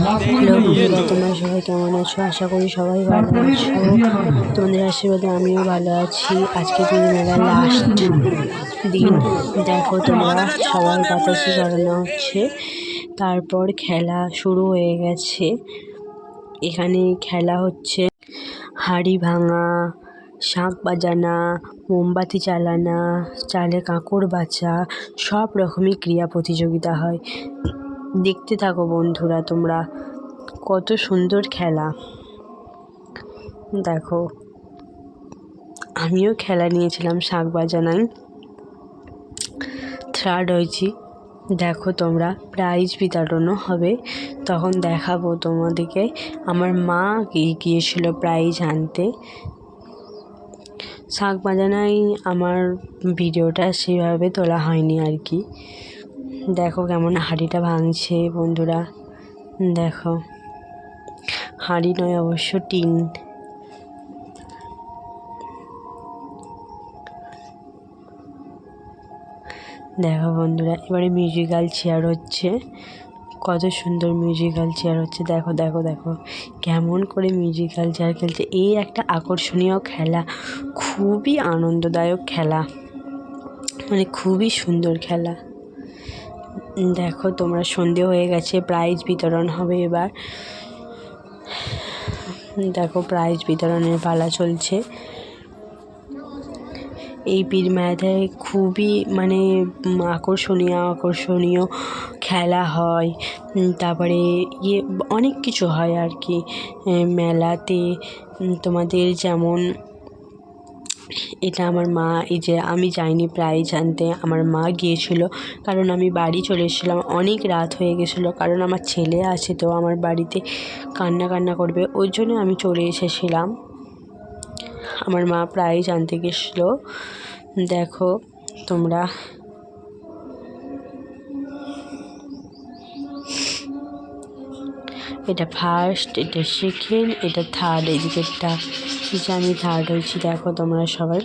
Hello বন্ধুরা তোমরা সবাই কেমন আছো? আশা করি সবাই ভালো আছো। তোমাদের আশীর্বাদে আমিও ভালো আছি। আজকে কিন্তু মেলার লাস্ট দিন দেখো তোমরা সবার বাতাসে চড়ানো হচ্ছে। তারপর খেলা শুরু হয়ে গেছে। এখানে খেলা হচ্ছে হাড়ি ভাঙা শাঁখ বাজানা মোমবাতি জ্বালানা চালে কাঁকড় বাছা সব রকমই ক্রীড়া প্রতিযোগিতা হয়। দেখতে থাকো বন্ধুরা, তোমরা। কত সুন্দর খেলা। দেখো, আমিও খেলা নিয়েছিলাম শাঁখ বাজানায়। থার্ড হয়েছি। দেখো তোমরা প্রাইজ বিতরণও হবে। তখন দেখাবো তোমাদেরকে। আমার মা গিয়ে গিয়েছিল প্রাইজ আনতে। শাঁখ বাজানায় আমার ভিডিওটা সেভাবে তোলা হয়নি আর কি। দেখো কেমন হাঁড়িটা ভাঙছে, বন্ধুরা। দেখো। হাঁড়ি নয়, অবশ্য টিন। দেখো বন্ধুরা, এবারে মিউজিক্যাল চেয়ার হচ্ছে। কত সুন্দর মিউজিক্যাল চেয়ার হচ্ছে। দেখো দেখো দেখো। কেমন করে মিউজিক্যাল চেয়ার খেলছে। এই একটা আকর্ষণীয় খেলা। খুবই আনন্দদায়ক খেলা। মানে খুবই সুন্দর খেলা। দেখো, তোমরা সন্ধে হয়ে গেছে প্রাইজ বিতরণ হবে এবার। দেখো প্রাইজ বিতরণের পালা চলছে। এই পীর মেলাটায় খুবই মানে আকর্ষণীয় আকর্ষণীয় খেলা হয়। তারপরে ইয়ে অনেক কিছু হয় আর কি। মেলাতে, তোমাদের যেমন এটা আমার মা, এই যে আমি যাইনি প্রাইজ জানতে, আমার মা গিয়েছিল। কারণ আমি বাড়ি চলে এসেছিলাম, অনেক রাত হয়ে গেছিল। কারণ আমার ছেলে আছে তো, আমার বাড়িতে কান্না কান্না করবে, ওই জন্য আমি চলে এসেছিলাম। আমার মা প্রাইজ জানতে গেছিল। দেখো তোমরা এটা ফার্স্ট এটা সেকেন্ড এটা থার্ড এদিকেরটা যে আমি থার্ড হয়েছি দেখো তোমরা সবাই।